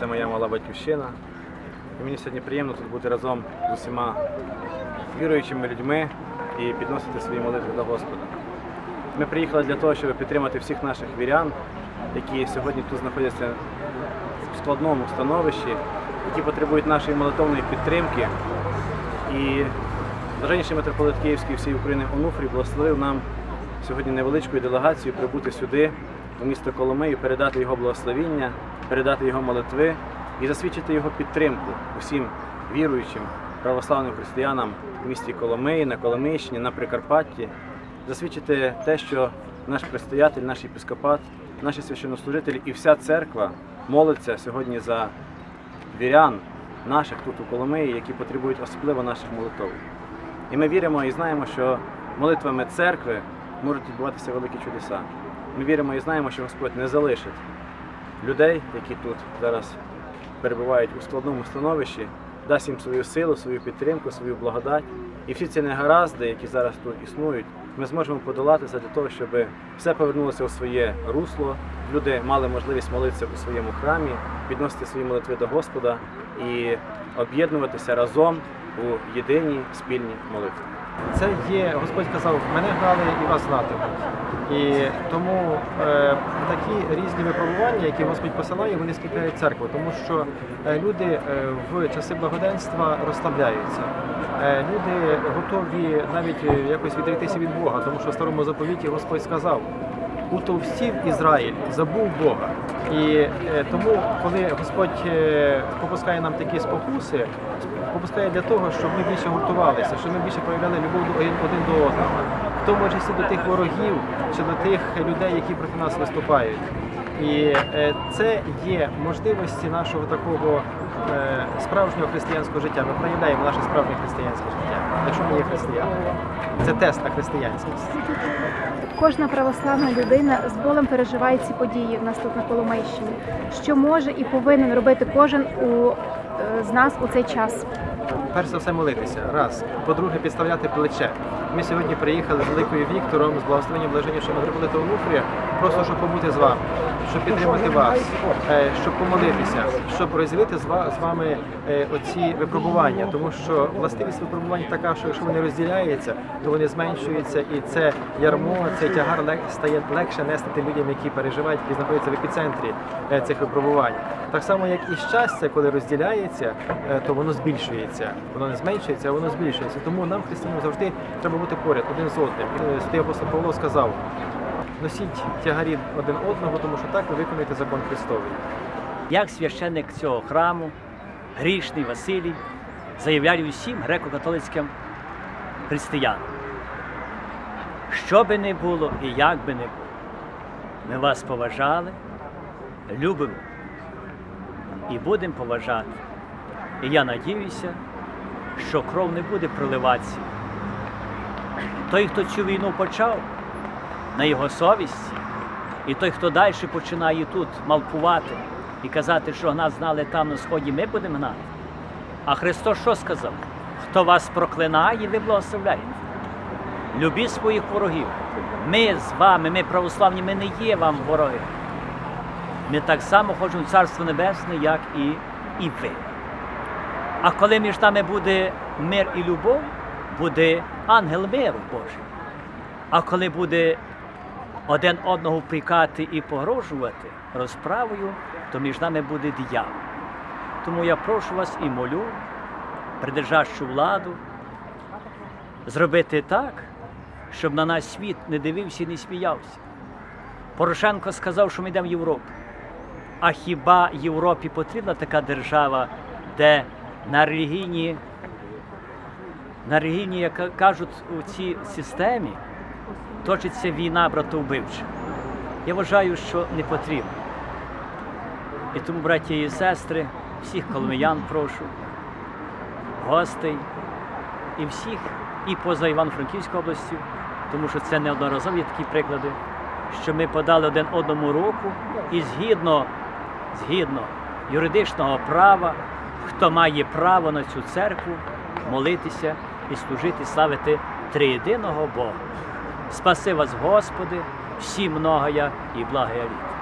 Це моя мала батьківщина. І мені сьогодні приємно тут бути разом з усіма віруючими людьми і підносити свої молитви до Господа. Ми приїхали для того, щоб підтримати всіх наших вірян, які сьогодні тут знаходяться в складному становищі, які потребують нашої молитовної підтримки. І Блаженніший митрополит Київський і всієї України Онуфрій благословив нам сьогодні невеличкою делегацією прибути сюди, у місто Коломию, передати його благословіння, передати його молитви і засвідчити його підтримку усім віруючим православним християнам в місті Коломиї, на Коломийщині, на Прикарпатті, засвідчити те, що наш предстоятель, наш єпископат, наші священнослужителі і вся церква молиться сьогодні за вірян наших тут у Коломиї, які потребують особливо наших молитов. І ми віримо і знаємо, що молитвами церкви можуть відбуватися великі чудеса. Ми віримо і знаємо, що Господь не залишить людей, які тут зараз перебувають у складному становищі, дасть їм свою силу, свою підтримку, свою благодать. І всі ці негаразди, які зараз тут існують, ми зможемо подолати для того, щоб все повернулося у своє русло. Люди мали можливість молитися у своєму храмі, підносити свої молитви до Господа і об'єднуватися разом у єдиній спільній молитві. Це є, Господь казав, мене гнали і вас знатимуть. І тому е, такі різні випробування, які Господь посилає, вони скріпляють церкву, тому що е, люди е, в часи благоденства розслабляються. Е, люди готові навіть якось відректися від Бога, тому що в старому заповіті Господь сказав. Утовстів Ізраїль, забув Бога. І тому, коли Господь попускає нам такі спокуси, попускає для того, щоб ми більше гуртувалися, щоб ми більше проявляли любов один до одного, в тому числі до тих ворогів чи до тих людей, які проти нас виступають. І е, це є можливості нашого такого е, справжнього християнського життя. Ми проявляємо наше справжнє християнське життя, якщо ми є християни. Це тест на християнськість. Кожна православна людина з болем переживає ці події в нас тут на. Що може і повинен робити кожен у з нас у цей час? Перш за все молитися. Раз. По-друге, підставляти плече. Ми сьогодні приїхали з великою Віктором, з благословенням блаженнішого митрополита Онуфрія, просто щоб побути з вами, щоб підтримати вас, е, щоб помолитися, щоб розділити з вами е, оці випробування. Тому що властивість випробувань така, що якщо вони розділяються, то вони зменшуються, і це ярмо, цей тягар стає легше нести тим людям, які переживають, які знаходяться в епіцентрі е, цих випробувань. Так само, як і щастя, коли розділяється, то воно збільшується. Воно не зменшується, а воно збільшується. Тому нам, християнам, завжди треба бути поряд один з одним. Святий апостол Павло сказав: носіть тягарі один одного, тому що так ви виконуєте закон Христовий. Як священник цього храму, грішний Василій, заявляю всім греко-католицьким християнам. Що би не було і як би не було, ми вас поважали, любимо і будемо поважати. І я надіюся, що кров не буде проливатися. Той, хто цю війну почав, на його совісті, і той, хто далі починає тут малпувати і казати, що нас знали там на сході, ми будемо гнати. А Христос що сказав? Хто вас проклинає, ви благословляєте. Любіть своїх ворогів. Ми з вами, ми православні, ми не є вам вороги. Ми так само хочемо в Царство Небесне, як і, і ви. А коли між нами буде мир і любов, буде ангел миру Божий. А коли буде один одного впрікати і погрожувати розправою, то між нами буде диявол. Тому я прошу вас і молю, придержащу владу, зробити так, щоб на нас світ не дивився і не сміявся. Порошенко сказав, що ми йдемо в Європу. А хіба Європі потрібна така держава, де на релігійній, на релігійній, як кажуть, у цій системі точиться війна братовбивча? Я вважаю, що не потрібно. І тому, браті і сестри, всіх коломиян прошу, гостей і всіх, і поза Івано-Франківською областю, тому що це неодноразові такі приклади, що ми подали один одному руку і згідно, згідно юридичного права, хто має право на цю церкву молитися і служити, славити триєдиного Бога. Спаси вас, Господи, всі многоя і благая літа.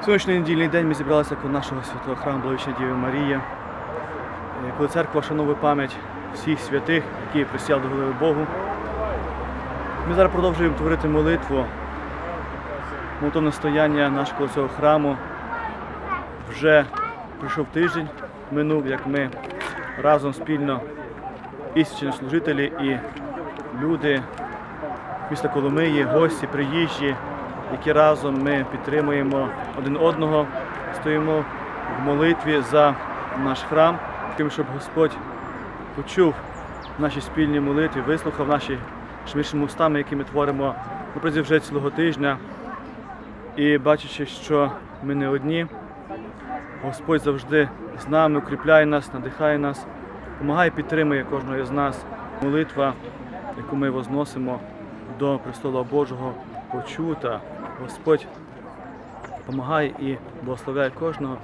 Сьогоднішній недільний день ми зібралися коло нашого святого храму Благовічної Діви Марії, е, коли церква вшановує пам'ять всіх святих, які присяли до голови Богу. Ми зараз продовжуємо творити молитву. Молитовне стояння нашого цього храму. Вже прийшов тиждень, минув, як ми разом спільно і священнослужителі, і люди міста Коломиї, гості, приїжджі, які разом ми підтримуємо один одного, стоїмо в молитві за наш храм, тим, щоб Господь почув наші спільні молитви, вислухав наші швидшими устами, які ми творимо напротязі вже цілого тижня. І бачачи, що ми не одні, Господь завжди з нами, укріпляє нас, надихає нас, допомагає, підтримує кожного з нас. Молитва, яку ми возносимо до престола Божого, почута. Господь допомагає і благословляє кожного.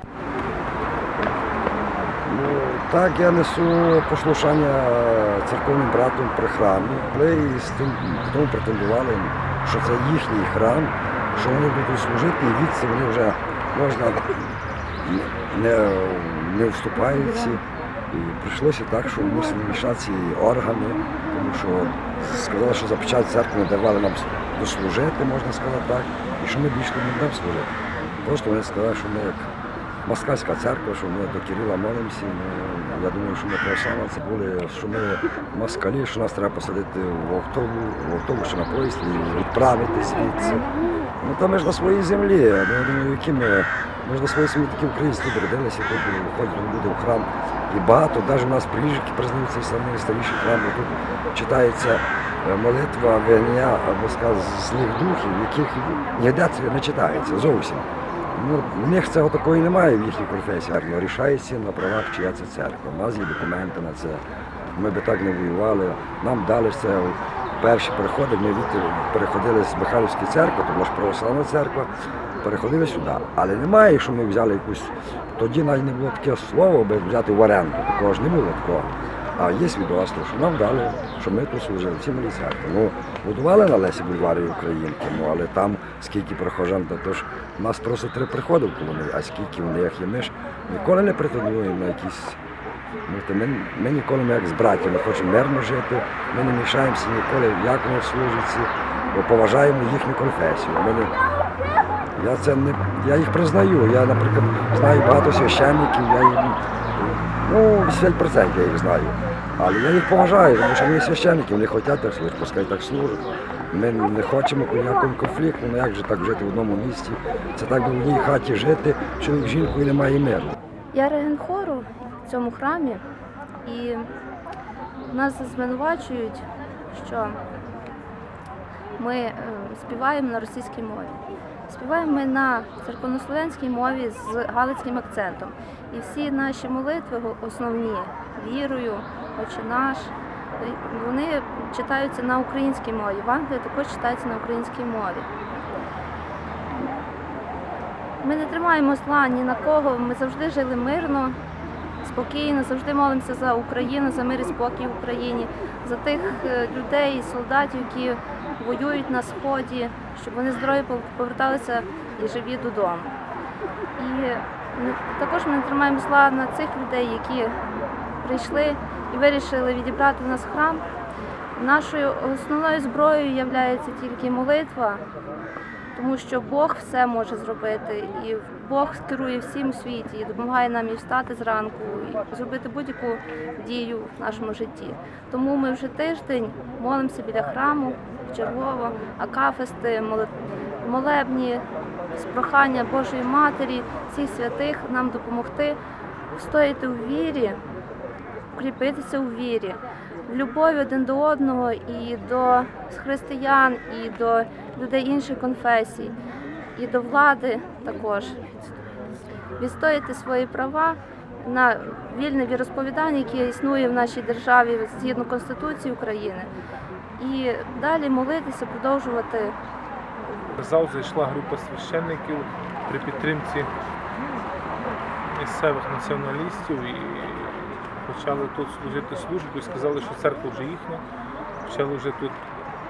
Ну, так, я несу послушання церковним братом при храмі. Але з тим потім претендували, що це їхній храм, що вони будуть служити, і відси вони вже можна не, не вступаються. І прийшлося так, що мусили мішатися і органи, тому що сказали, що за початок церкви не давали нам дослужити, можна сказати так, і що ми більше не будемо служити. Просто вони сказали, що ми як москальська церква, що ми до Кирила молимося. Ну, я думаю, що ми православні це були, що ми москалі, що нас треба посадити в автобус, в автобус чи на поїзд і відправити звідси. Ну то ми ж на своїй землі. Я думаю, які ми, ми ж на своїй землі такі українці тут родилися, тут виходять люди в храм. І багато, навіть у нас приїжджики признають цей самий старіший храм, тут читається е, молитва вигнання або сказ злих духів, яких ніде це не читається зовсім. Ну, в них цього такої немає в їхній професії. Рішається на правах, чия це церква. У нас є документи на це. Ми би так не воювали. Нам дали це перші переходи. Ми переходили з Михайлівської церкви, то була ж православна церква, переходили сюди. Але немає, що ми взяли якусь. Тоді навіть не було таке слово, аби взяти в оренду. Такого ж не було такого. А є свідоцтво, що нам дали, що ми тут служили, ці малі. Ну, будували на Лесі Бульварі Українки, ну але там скільки прихожан, то тож у нас просто три приходи в Коломиї, а скільки в них є. Ми ж ніколи не претендуємо на якісь. Ну, ми, ми ніколи ми як з братями хочемо мирно жити, ми не мішаємося ніколи, як вони служаться, бо поважаємо їхню конфесію. Ми не, я це не я їх признаю. Я, наприклад, знаю багато священників, я їх, ну, 80% я їх знаю. Але я їх поважаю, тому що вони священники, вони хочуть так служити, пускай так служать. Ми не хочемо ніякого конфлікту, ну як же так жити в одному місті. Це так би в одній хаті жити, чоловік з жінкою немає миру. Я реген хору в цьому храмі, і нас звинувачують, що ми е, співаємо на російській мові. Співаємо ми на церковнослов'янській мові з галицьким акцентом. І всі наші молитви основні вірою, Отче наш, е, вони читаються на українській мові. Євангелія також читається на українській мові. Ми не тримаємо зла ні на кого. Ми завжди жили мирно, спокійно, завжди молимося за Україну, за мир і спокій в Україні, за тих е, людей, солдатів, які воюють на сході, щоб вони здорові пов- поверталися і живі додому. І також ми не тримаємо зла на цих людей, які прийшли і вирішили відібрати нас храм. Нашою основною зброєю є тільки молитва, тому що Бог все може зробити, і Бог керує всім у світі і допомагає нам і встати зранку, і зробити будь-яку дію в нашому житті. Тому ми вже тиждень молимося біля храму чергово, акафисти, моле- молебні, з прохання Божої Матері, всіх святих нам допомогти встояти у вірі, укріпитися у вірі, в любові один до одного і до християн, і до людей інших конфесій, і до влади також. Відстояти свої права на вільне віросповідання, яке існує в нашій державі згідно Конституції України. І далі молитися, продовжувати В зал зайшла група священників при підтримці місцевих націоналістів і почали тут служити службу і сказали, що церква вже їхня. Почали вже тут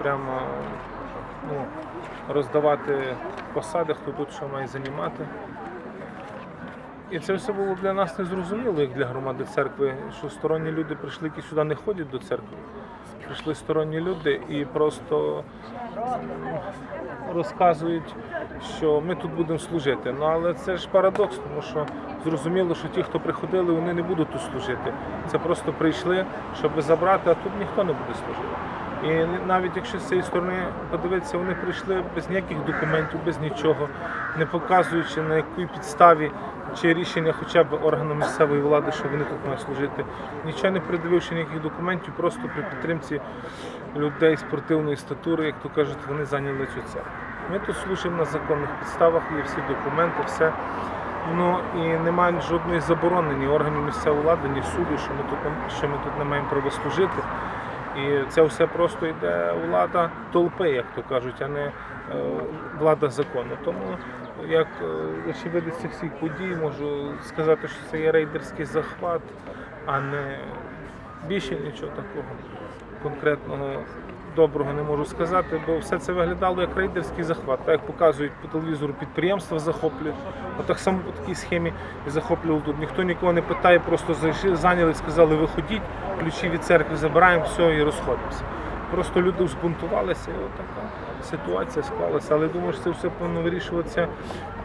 прямо ну, роздавати посади, хто тут що має займати. І це все було для нас незрозуміло, як для громади церкви, що сторонні люди прийшли, які сюди не ходять до церкви. Прийшли сторонні люди і просто розказують, що ми тут будемо служити. Ну але це ж парадокс, тому що зрозуміло, що ті, хто приходили, вони не будуть тут служити. Це просто прийшли, щоб забрати, а тут ніхто не буде служити. І навіть якщо з цієї сторони подивитися, вони прийшли без ніяких документів, без нічого, не показуючи на якій підставі чи рішення хоча б органу місцевої влади, що вони тут мають служити, нічого не придививши ніяких документів, просто при підтримці людей спортивної статури, як то кажуть, вони зайняли цю церкву. Ми тут служимо на законних підставах, є всі документи, все. Ну і немає жодної заборони ні органів місцевої влади, ні суду, що ми тут що ми тут не маємо права служити. І це все просто йде влада толпи, як то кажуть, а не е, влада закону. Тому як е, очевидець цих всіх подій можу сказати, що це є рейдерський захват, а не більше нічого такого конкретного доброго не можу сказати, бо все це виглядало як рейдерський захват. Так як показують по телевізору, підприємства захоплюють. Отак само по такій схемі і захоплювали тут. Ніхто нікого не питає, просто зайшли, зайняли, сказали, виходіть, ключі від церкви забираємо, все і розходимося. Просто люди збунтувалися, і така ситуація склалася. Але думаю, що це все повинно вирішуватися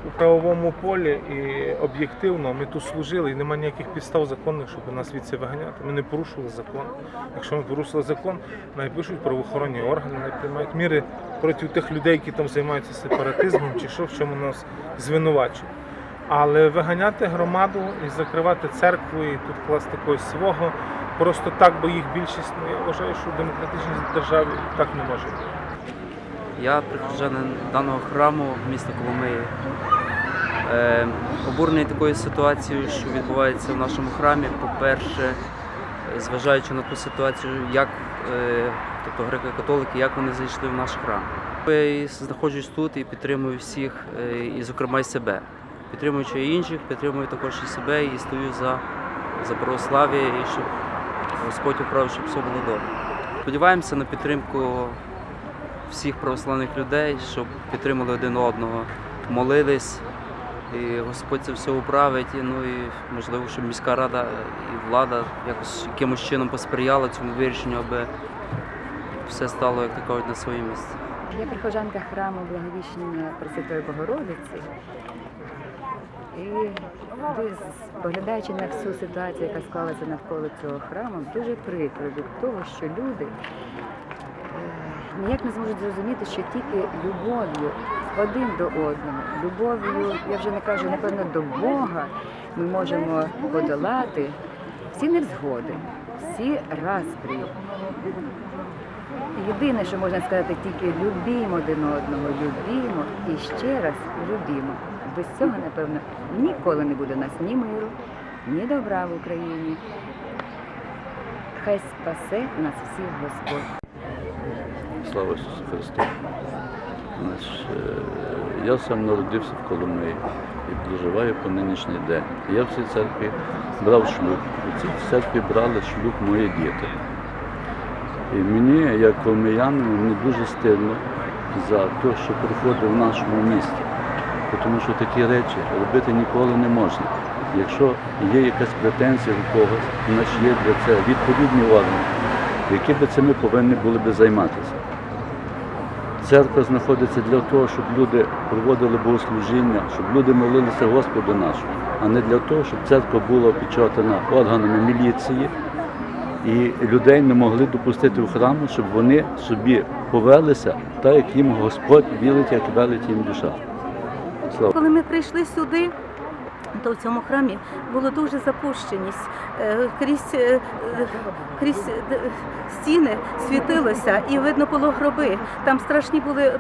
у правовому полі і об'єктивно. Ми тут служили і немає ніяких підстав законних, щоб нас звідси виганяти. Ми не порушували закон. Якщо ми порушили закон, найпишуть правоохоронні органи, най приймають міри проти тих людей, які там займаються сепаратизмом чи що, в чому нас звинувачують. Але виганяти громаду і закривати церкву і тут класти когось свого просто так, бо їх більшість, ну я вважаю, що в демократичній державі так не може бути. Я прихожанин даного храму міста Коломиї. Е, обурений такою ситуацією, що відбувається в нашому храмі. По-перше, зважаючи на ту ситуацію, як е, тобто греко-католики, як вони зайшли в наш храм. Я знаходжусь тут і підтримую всіх, е, і, зокрема, і себе. Підтримуючи інших, підтримую також і себе і стою за, за православ'я, і щоб Господь управив, щоб все було добре. Сподіваємося на підтримку всіх православних людей, щоб підтримали один одного, молились, і Господь це все управить. І, ну і можливо, щоб міська рада і влада якось якимось чином посприяла цьому вирішенню, аби все стало, як то кажуть, на своє місце. Я прихожанка храму Благовіщення Пресвятої Богородиці. І поглядаючи на всю ситуацію, яка склалася навколо цього храму, дуже прикро від того, що люди е, ніяк не зможуть зрозуміти, що тільки любов'ю один до одного, любов'ю, я вже не кажу, напевно, до Бога, ми можемо подолати всі невзгоди, всі распрі. Єдине, що можна сказати, тільки любімо один одного, любімо і ще раз любімо. Без цього, напевно, ніколи не буде у нас ні миру, ні добра в Україні. Хай спасе нас всіх Господь. Слава Ісусу Христу. Е, я сам народився в Коломиї і проживаю по нинішній день. Я в цій церкві брав шлюб. У цій церкві брали шлюб мої діти. І мені, як коломиянину, мені дуже стидно за те, що проходить в нашому місті. Тому що такі речі робити ніколи не можна. Якщо є якась претензія у когось, значить є для це відповідні органи, які би цими повинні були би займатися. Церква знаходиться для того, щоб люди проводили богослужіння, щоб люди молилися Господу нашому, а не для того, щоб церква була опечатана органами міліції і людей не могли допустити в храм, щоб вони собі повелися так, як їм Господь вілить, як велить їм душа. Коли ми прийшли сюди, то в цьому храмі було дуже запущеність. Е, Крізь, е, крізь е, стіни світилося, і видно було гроби. Там страшні були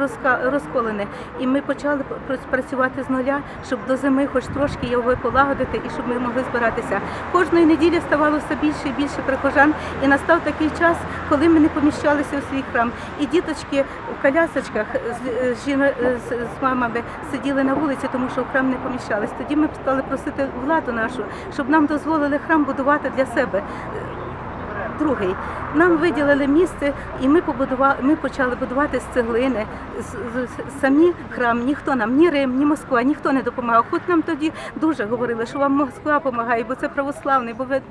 розколини. І ми почали пр- працювати з нуля, щоб до зими хоч трошки його полагодити і щоб ми могли збиратися. Кожної неділі ставало все більше і більше прихожан. І настав такий час, коли ми не поміщалися у свій храм. І діточки в колясочках з, жіно- з, з мамами сиділи на вулиці, тому що в храм не поміщались. Тоді ми стали просити владу нашу, щоб нам дозволили храм будувати для себе. Другий. Нам виділили місце, і ми побудували. Ми почали будувати з цеглини. Самі храм, ніхто нам, ні Рим, ні Москва, ніхто не допомагав. Хоч нам тоді дуже говорили, що вам Москва допомагає, бо це православний, бо ви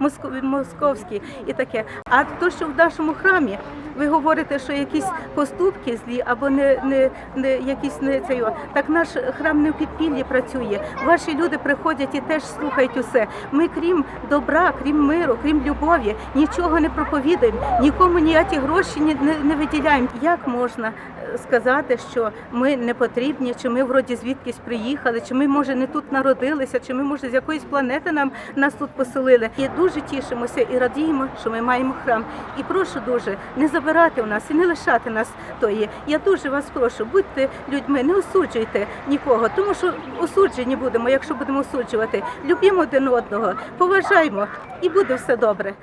моск- московський і таке. А то, що в нашому храмі ви говорите, що якісь поступки злі або не, не, не якісь не це. Так наш храм не в підпіллі працює. Ваші люди приходять і теж слухають усе. Ми, крім добра, крім миру, крім любові, нічого не проповідаємо, нікому ніякі гроші не виділяємо. Як можна е, сказати, що ми не потрібні, чи ми вроді звідкись приїхали, чи ми може не тут народилися, чи ми може з якоїсь планети нам нас тут поселили? І дуже тішимося і радіємо, що ми маємо храм. І прошу дуже не забирати у нас і не лишати нас тої. Я дуже вас прошу, будьте людьми, не осуджуйте нікого, тому що осуджені будемо, якщо будемо осуджувати. Любімо один одного, поважаємо, і буде все добре.